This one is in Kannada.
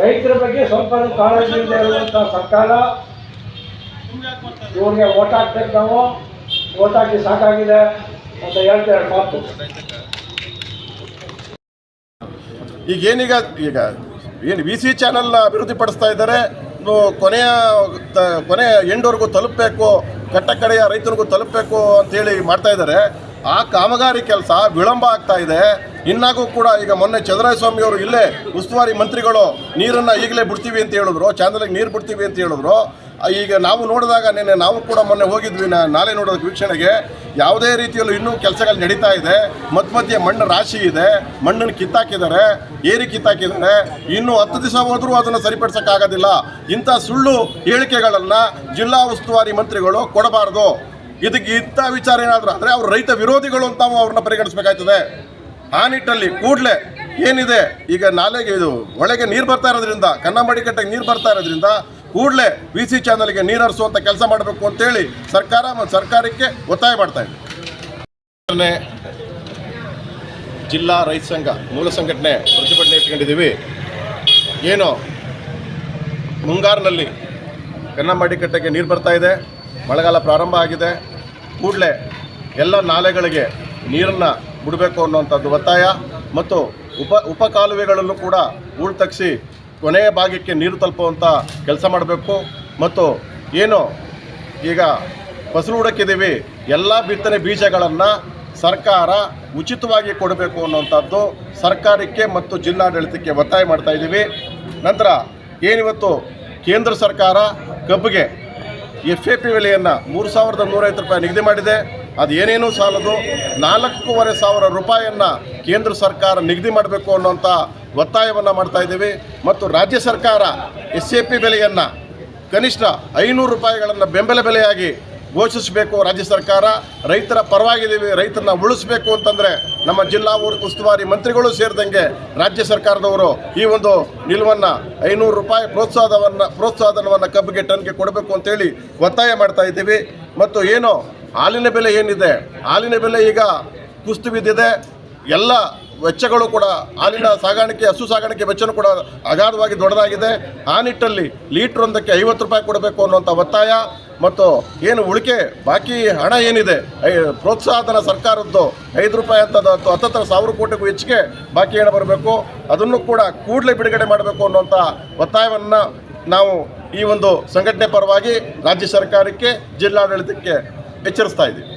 ರೈತರ ಬಗ್ಗೆ ಸ್ವಲ್ಪ ಕಾಳಜಿ ಇರುವಂತಹ ಸರ್ಕಾರ ಇವ್ರಿಗೆ ಓಟ್ ಹಾಕ್ಬೇಕು ನಾವು. ಓಟ್ ಹಾಕಿ ಸಾಕಾಗಿದೆ ಅಂತ ಹೇಳ್ತಾರೆ ಮಾತು. ಈಗ ಏನೀಗ ಈಗ ಏನು ವಿ ಸಿ ಚಾನಲ್ನ ಅಭಿವೃದ್ಧಿ ಪಡಿಸ್ತಾ ಇದ್ದಾರೆ. ಕೊನೆಯ ಕೊನೆಯ ಎಂಡ್ವರೆಗೂ ತಲುಪಬೇಕು ಕಟ್ಟ ಕಡೆಯ ರೈತರಿಗೂ ತಲುಪಬೇಕು ಅಂತೇಳಿ ಮಾಡ್ತಾ ಇದ್ದಾರೆ. ಆ ಕಾಮಗಾರಿ ಕೆಲಸ ವಿಳಂಬ ಆಗ್ತಾ ಇದೆ. ಇನ್ನಾಗೂ ಕೂಡ ಈಗ ಮೊನ್ನೆ ಚಂದ್ರಸ್ವಾಮಿ ಅವರು ಇಲ್ಲೇ ಉಸ್ತುವಾರಿ ಮಂತ್ರಿಗಳು ನೀರನ್ನು ಈಗಲೇ ಬಿಡ್ತೀವಿ ಅಂತ ಹೇಳಿದ್ರು, ಚಾಂದ್ರಲಿಗೆ ನೀರು ಬಿಡ್ತೀವಿ ಅಂತ ಹೇಳಿದ್ರು. ಈಗ ನಾವು ನೋಡಿದಾಗ ನಿನ್ನೆ ನಾವು ಕೂಡ ಮೊನ್ನೆ ಹೋಗಿದ್ವಿ ನಾಳೆ ನೋಡೋದಕ್ಕೆ ವೀಕ್ಷಣೆಗೆ. ಯಾವುದೇ ರೀತಿಯಲ್ಲೂ ಇನ್ನೂ ಕೆಲಸಗಳು ನಡೀತಾ ಇದೆ. ಮಧ್ಯ ಮಧ್ಯೆ ಮಣ್ಣು ರಾಶಿ ಇದೆ. ಮಣ್ಣನ್ನು ಕಿತ್ತಾಕಿದ್ದಾರೆ. ಏರಿ ಕಿತ್ತಾಕಿದ್ದಾರೆ. ಇನ್ನೂ ಹತ್ತು ದಿವಸ ಹೋದರೂ ಅದನ್ನು ಸರಿಪಡಿಸೋಕ್ಕಾಗೋದಿಲ್ಲ. ಇಂಥ ಸುಳ್ಳು ಹೇಳಿಕೆಗಳನ್ನು ಜಿಲ್ಲಾ ಉಸ್ತುವಾರಿ ಮಂತ್ರಿಗಳು ಕೊಡಬಾರ್ದು. ಇದಕ್ಕೆ ಇಂಥ ವಿಚಾರ ಏನಾದರೂ ಆದರೆ ಅವರು ರೈತ ವಿರೋಧಿಗಳು ಅಂತ ಅವ್ರನ್ನ ಪರಿಗಣಿಸಬೇಕಾಯ್ತದೆ. ಆ ನಿಟ್ಟಲ್ಲಿ ಕೂಡಲೇ ಏನಿದೆ? ಈಗ ನಾಲೆಗೆ ಇದು ಒಳಗೆ ನೀರು ಬರ್ತಾ ಇರೋದ್ರಿಂದ, ಕನ್ನಂಬಾಡಿ ಕಟ್ಟೆಗೆ ನೀರು ಬರ್ತಾ ಇರೋದ್ರಿಂದ ಕೂಡಲೇ ವಿ ಸಿ ಚಾನಲ್ಗೆ ನೀರು ಹರಿಸುವಂಥ ಕೆಲಸ ಮಾಡಬೇಕು ಅಂತೇಳಿ ಸರ್ಕಾರ ಮತ್ತು ಸರ್ಕಾರಕ್ಕೆ ಒತ್ತಾಯ ಮಾಡ್ತಾ ಇದೆ. ಜಿಲ್ಲಾ ರೈತ ಸಂಘ ಮೂಲ ಸಂಘಟನೆ ಪ್ರತಿಭಟನೆ ಇಟ್ಕೊಂಡಿದ್ದೀವಿ. ಏನು? ಮುಂಗಾರಿನಲ್ಲಿ ಕನ್ನಂಬಾಡಿ ಕಟ್ಟೆಗೆ ನೀರು ಬರ್ತಾ ಇದೆ. ಮಳೆಗಾಲ ಪ್ರಾರಂಭ ಆಗಿದೆ. ಕೂಡಲೇ ಎಲ್ಲ ನಾಲೆಗಳಿಗೆ ನೀರನ್ನು ಬಿಡಬೇಕು ಅನ್ನುವಂಥದ್ದು ಒತ್ತಾಯ ಮತ್ತು ಉಪ ಉಪ ಕಾಲುವೆಗಳನ್ನು ಕೂಡ ಹೂಳು ತಗ್ಸಿ ಕೊನೆಯ ಭಾಗಕ್ಕೆ ನೀರು ತಲುಪುವಂಥ ಕೆಲಸ ಮಾಡಬೇಕು ಮತ್ತು ಏನು ಈಗ ಫಸಲು ಹುಡುಕಿದ್ದೀವಿ, ಎಲ್ಲ ಬಿತ್ತನೆ ಬೀಜಗಳನ್ನು ಸರ್ಕಾರ ಉಚಿತವಾಗಿ ಕೊಡಬೇಕು ಅನ್ನುವಂಥದ್ದು ಸರ್ಕಾರಕ್ಕೆ ಮತ್ತು ಜಿಲ್ಲಾಡಳಿತಕ್ಕೆ ಒತ್ತಾಯ ಮಾಡ್ತಾ ಇದ್ದೀವಿ. ನಂತರ ಏನಿವತ್ತು ಕೇಂದ್ರ ಸರ್ಕಾರ ಕಬ್ಬಿಗೆ ಎಫ್ ಎ ಪಿ ಬೆಲೆಯನ್ನು ಮೂರು ಸಾವಿರದ ನೂರೈವತ್ತು ರೂಪಾಯಿ ನಿಗದಿ ಮಾಡಿದೆ. ಅದು ಏನೇನೂ ಸಾಲದು. ನಾಲ್ಕೂವರೆ ಸಾವಿರ ರೂಪಾಯಿಯನ್ನು ಕೇಂದ್ರ ಸರ್ಕಾರ ನಿಗದಿ ಮಾಡಬೇಕು ಅನ್ನುವಂಥ ಒತ್ತಾಯವನ್ನು ಮಾಡ್ತಾ ಇದ್ದೀವಿ. ಮತ್ತು ರಾಜ್ಯ ಸರ್ಕಾರ ಎಸ್ ಎ ಪಿ ಬೆಲೆಯನ್ನು ಕನಿಷ್ಠ ಐನೂರು ರೂಪಾಯಿಗಳನ್ನು ಬೆಂಬಲ ಬೆಲೆಯಾಗಿ ಘೋಷಿಸಬೇಕು, ರಾಜ್ಯ ಸರ್ಕಾರ ರೈತರ ಪರವಾಗಿದ್ದೀವಿ ರೈತರನ್ನ ಉಳಿಸ್ಬೇಕು ಅಂತಂದರೆ ನಮ್ಮ ಜಿಲ್ಲಾ ಉಸ್ತುವಾರಿ ಮಂತ್ರಿಗಳು ಸೇರಿದಂಗೆ ರಾಜ್ಯ ಸರ್ಕಾರದವರು ಈ ಒಂದು ನಿಲುವನ್ನು ಐನೂರು ರೂಪಾಯಿ ಪ್ರೋತ್ಸಾಹವನ್ನು ಪ್ರೋತ್ಸಾಹನವನ್ನು ಕಬ್ಬಿಗೆ ಟನ್ಗೆ ಕೊಡಬೇಕು ಅಂತೇಳಿ ಒತ್ತಾಯ ಮಾಡ್ತಾ ಇದ್ದೀವಿ. ಮತ್ತು ಏನು, ಹಾಲಿನ ಬೆಲೆ ಏನಿದೆ? ಹಾಲಿನ ಬೆಲೆ ಈಗ ಕುಸ್ತು ಬಿದ್ದಿದೆ ಎಲ್ಲ ವೆಚ್ಚಗಳು ಕೂಡ ಹಾಲಿನ ಸಾಗಾಣಿಕೆ, ಹಸು ಸಾಗಾಣಿಕೆ ವೆಚ್ಚನೂ ಕೂಡ ಅಗಾಧವಾಗಿ ದೊಡ್ಡದಾಗಿದೆ. ಆ ನಿಟ್ಟಲ್ಲಿ ಲೀಟ್ರ್ ಒಂದಕ್ಕೆ ಐವತ್ತು ರೂಪಾಯಿ ಕೊಡಬೇಕು ಅನ್ನುವಂಥ ಒತ್ತಾಯ. ಮತ್ತು ಏನು ಉಳಿಕೆ ಬಾಕಿ ಹಣ ಏನಿದೆ? ಪ್ರೋತ್ಸಾಹಧನ ಸರ್ಕಾರದ್ದು ಐದು ರೂಪಾಯಿ ಅಂತ ಹತ್ತತ್ರ ಸಾವಿರ ಕೋಟಿಗೂ ಹೆಚ್ಚಿಗೆ ಬಾಕಿ ಹಣ ಬರಬೇಕು. ಅದನ್ನು ಕೂಡ ಕೂಡಲೇ ಬಿಡುಗಡೆ ಮಾಡಬೇಕು ಅನ್ನುವಂಥ ಒತ್ತಾಯವನ್ನು ನಾವು ಈ ಒಂದು ಸಂಘಟನೆ ಪರವಾಗಿ ರಾಜ್ಯ ಸರ್ಕಾರಕ್ಕೆ, ಜಿಲ್ಲಾಡಳಿತಕ್ಕೆ ಎಚ್ಚರಿಸ್ತಾ ಇದ್ದೀವಿ.